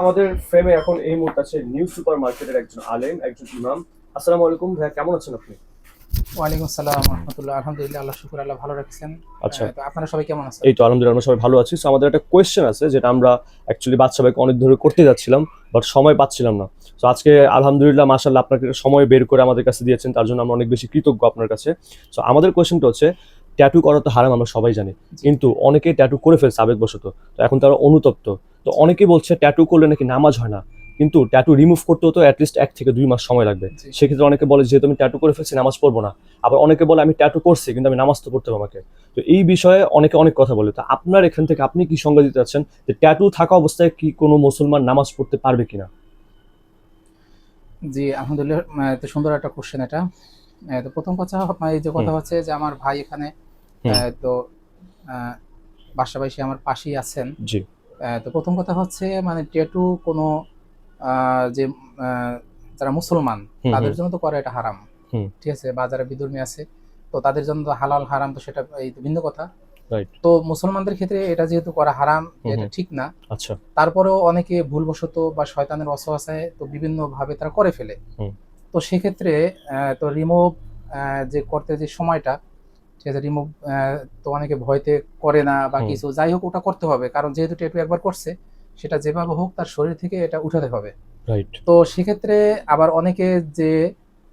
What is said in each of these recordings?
আমাদের ফ্রেমে এখন এই মুহূর্তে আছে নিউ সুপার মার্কেটের একজন আলেম একজন ইমাম। আসসালামু আলাইকুম ভাইয়া কেমন আছেন আপনি? ওয়ালাইকুম আসসালাম রহমতুল্লাহ। আলহামদুলিল্লাহ আল্লাহ শুকুর আল্লাহ ভালো রাখছেন। আচ্ছা। তো আপনারা সবাই কেমন আছেন? এই তো আলহামদুলিল্লাহ আমরা সবাই ভালো আছি। তো আমাদের একটা কোয়েশ্চেন আছে যেটা আমরা অ্যাকচুয়ালি বাচ্চা ভাইকে অনেক ধরে করতে যাচ্ছিলাম বাট সময় পাচ্ছিলাম না। তো আজকে আলহামদুলিল্লাহ মাশাল্লাহ আপনাকে সময় বের করে আমাদের কাছে দিয়েছেন তার জন্য আমরা অনেক বেশি কৃতজ্ঞ আপনার কাছে। তো আমাদের কোয়েশ্চেনটা হচ্ছে ট্যাটু করা তো হারাম আমরা সবাই জানি। কিন্তু অনেকে ট্যাটু করে ফেলছে আবেগবশত। তো এখন তারা অনুতপ্ত। তো অনেকেই বলছে ট্যাটু করলে নাকি নামাজ হয় না। কিন্তু ট্যাটু রিমুভ করতেও তো অ্যাটলিস্ট এক থেকে দুই মাস সময় লাগবে। সেক্ষেত্রে অনেকে বলে যেহেতু আমি ট্যাটু করে ফেলছি নামাজ পড়ব না। আবার অনেকে বলে আমি ট্যাটু করছি কিন্তু আমি নামাজ তো পড়তে হবে আমাকে। তো এই বিষয়ে অনেকে অনেক কথা বলে। তো আপনার এখান থেকে আপনি কি সঙ্গে দিতে চাচ্ছেন? যে ট্যাটু থাকা অবস্থায় কি কোনো মুসলমান নামাজ পড়তে পারবে কিনা? জি আলহামদুলিল্লাহ সুন্দর একটা কোশ্চেন এটা। তো প্রথম কথা এই যে কথা হচ্ছে যে আমার ভাই এখানে তো বাসী আমার পাশেই আছেন। জি। তো প্রথম কথা হচ্ছে মানে ট্যাটু কোনো যে যারা মুসলমান তাদের জন্য তো করা এটা হারাম। ঠিক আছে বা যারা বিধর্মী আছে তো তাদের জন্য তো হালাল হারাম তো সেটা এই ভিন্ন কথা। তো মুসলমানদের ক্ষেত্রে এটা যেহেতু করা হারাম এটা ঠিক না। আচ্ছা। তারপরেও অনেকে ভুলবশত বা শয়তানের অসহায় তো বিভিন্ন ভাবে তারা করে ফেলে। তো সেক্ষেত্রে তো রিমুভ যে করতে যে সময়টা ঠিক আছে রিমুভ তো অনেকে ভয়তে করে না বা কিছু। যাই হোক ওটা করতে হবে। কারণ যেহেতু ট্যাটু একবার করছে সেটা যেভাবে হোক তার শরীর থেকে এটা উঠাতে হবে। তো সেক্ষেত্রে আবার অনেকে যে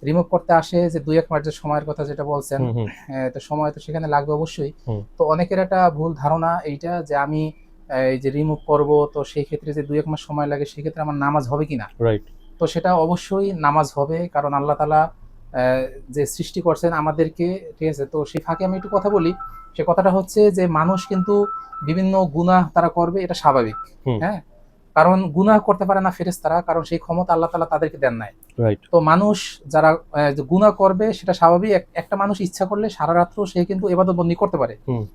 রিমুভ করতে আসে যে দুই এক মাস যে সময়ের কথা যেটা বলছেন তো সময় তো সেখানে লাগবে অবশ্যই। তো অনেকের একটা ভুল ধারণা এইটা যে আমি এই যে রিমুভ করব তো সেই ক্ষেত্রে যে দুই এক মাস সময় লাগে সেক্ষেত্রে আমার নামাজ হবে কিনা? রাইট তো সেটা অবশ্যই নামাজ হবে। কারণ আল্লাহ তালা যে সৃষ্টি করছেন আমাদেরকে ঠিক আছে? তো সেই ফাঁকে আমি একটু কথা বলি। সে কথাটা হচ্ছে যে মানুষ কিন্তু বিভিন্ন গুনাহ তারা করবে এটা স্বাভাবিক হ্যাঁ? কারণ গুনাহ করতে পারে না ফেরেস তারা কারণ সেই ক্ষমতা আল্লাহ তালা তাদেরকে দেন নাই। তো মানুষ যারা গুনাহ করবে সেটা স্বাভাবিক। একটা মানুষ ইচ্ছা করলে সারা রাত্র সে কিন্তু এবাদত বন্দী করতে পারে।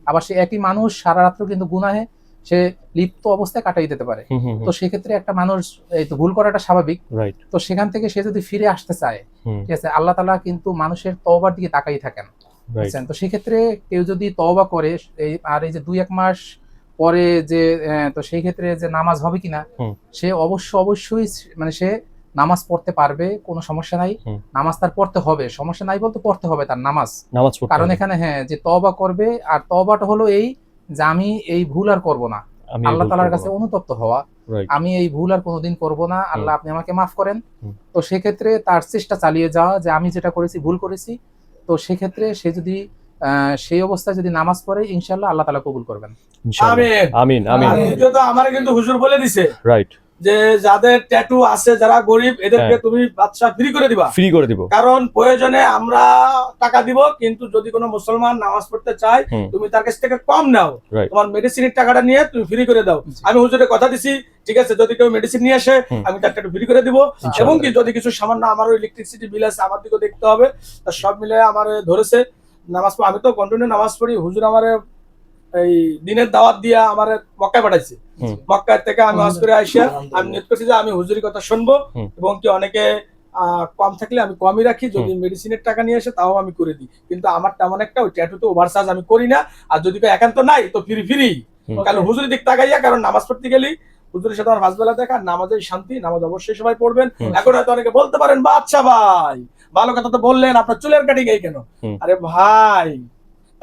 আবার সে একই মানুষ সারা রাত্র কিন্তু গুনাহে সে লিপ্ত অবস্থায় কাটাই দিতে পারে। তো সেক্ষেত্রে একটা মানুষ এই তো ভুল করাটা স্বাভাবিক। তো সেখান থেকে সে যদি ফিরে আসতে চায় ঠিক আছে আল্লাহ তালা কিন্তু মানুষের তওবার দিকে তাকাই থাকেন। বুঝছেন? তো সেক্ষেত্রে কেউ যদি তওবা করে এই আর এই যে দুই এক মাস পরে যে তো সেই ক্ষেত্রে যে নামাজ হবে কিনা সে অবশ্য অবশ্যই মানে সে নামাজ পড়তে পারবে কোনো সমস্যা নাই। নামাজ তার পড়তে হবে সমস্যা নাই বলতে পড়তে হবে তার নামাজ। নামাজ কারণ এখানে হ্যাঁ যে তওবা করবে আর তওবাটা হলো এই যে আমি এই ভুল আর করব না। আল্লাহ তালার কাছে অনুতপ্ত হওয়া। আমি এই ভুল আর কোনোদিন করব না। আল্লাহ আপনি আমাকে মাফ করেন। তো সেক্ষেত্রে তার চেষ্টা চালিয়ে যাওয়া যে আমি যেটা করেছি ভুল করেছি তো সেক্ষেত্রে সে যদি আহ, সেই অবস্থায় যদি নামাজ পড়ে ইনশাল্লাহ আল্লাহ তালা কবুল করবেন। আমিন। আমিন আমিন। আমার কিন্তু হুজুর বলে দিছে। রাইট যে যাদের ট্যাটু আছে যারা গরিব এদেরকে হ্যাঁ। তুমি বাচ্চা ফ্রি করে দিবা। ফ্রি করে দিব। কারণ প্রয়োজনে আমরা টাকা দিব কিন্তু যদি কোনো মুসলমান নামাজ পড়তে চায় তুমি তার কাছ থেকে কম নাও। তোমার মেডিসিনের টাকাটা নিয়ে তুমি ফ্রি করে দাও। আমি হুজুরে কথা দিছি ঠিক আছে যদি কেউ মেডিসিন নিয়ে আসে আমি তার টাকা ফ্রি করে দিব। এবং কি যদি কিছু সামান্য আমারও ইলেকট্রিসিটি বিল আছে আমার দিকেও দেখতে হবে। সব মিলে আমার ধরেছে। নামাজ আমি তো কন্টিনিউ নামাজ পড়ি হুজুর আমার এই দিনের দাওয়াত দিয়ে আমার মক্কায় পাঠাইছে। মক্কায় থেকে আমি হজ করে আসিয়া আমি নিয়ত করছি যে আমি হুজুরি কথা শুনব এবং কি অনেকে কম থাকলে আমি কমই রাখি যদি মেডিসিনের টাকা নিয়ে আসে তাও আমি করে দিই। কিন্তু আমার তেমন একটা ওই ট্যাটু তো ওভারচার্জ আমি করি না। আর যদি একান্ত নাই তো ফিরি ফিরি। কারণ হুজুরি দিক তাকাইয়া কারণ নামাজ পড়তে গেলেই হুজুরের সাথে আমার ভাজবেলা দেখা আর নামাজের শান্তি নামাজ অবশ্যই সবাই পড়বেন। এখন হয়তো অনেকে বলতে পারেন বা আচ্ছা ভাই ভালো কথা তো বললেন আপনার চুলের কাটিং এই কেন? আরে ভাই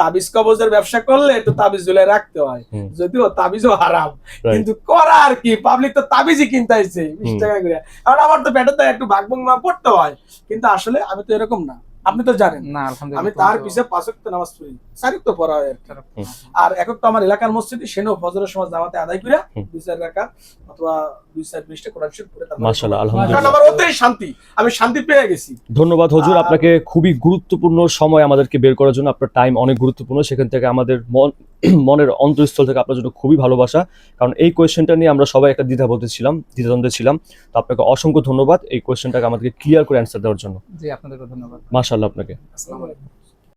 তাবিজ কবজের ব্যবসা করলে একটু তাবিজ ঝুলে রাখতে হয়। যদিও তাবিজও হারাম কিন্তু করা আর কি পাবলিক তো তাবিজই কিনতে আসছে বিশ টাকা করে। আর আমার তো পেটের তো একটু ভাগ ভাগ পড়তে হয় কিন্তু আসলে আমি তো এরকম না। আপনি তো জানেন। না আমি তার পিছে পাঁচ ওয়াক্ত নামাজ পড়ি। সারিক তো পড়া হয় আর এক। একক তো আমার এলাকার মসজিদে সেনও ফজরের সময় জামাতে আদায় করে দুই চার রাখা অথবা দুই চার বিশটা কোরআন শরীফ পড়ে তারপর মাশাআল্লাহ, কারণ আলহামদুলিল্লাহ। আমার ওতেই শান্তি। আমি শান্তি পেয়ে গেছি। ধন্যবাদ হুজুর আপনাকে খুবই গুরুত্বপূর্ণ সময় আমাদেরকে বের করার জন্য। আপনার টাইম অনেক গুরুত্বপূর্ণ। সেখান থেকে আমাদের মন মনের অন্তঃস্থল থেকে আপনার জন্য খুবই ভালোবাসা। কারণ এই কোয়েশ্চেনটা নিয়ে আমরা সবাই একটা দ্বিধা বলতেছিলাম দ্বিধাদ্বন্দ্বে ছিলাম। তো আপনাকে অসংখ্য ধন্যবাদ এই কোয়েশ্চেনটাকে আমাদেরকে ক্লিয়ার করে অ্যান্সার দেওয়ার জন্য। জি আপনাদেরকে ধন্যবাদ। মাশাআল্লাহ আপনাকে। আসসালামু আলাইকুম।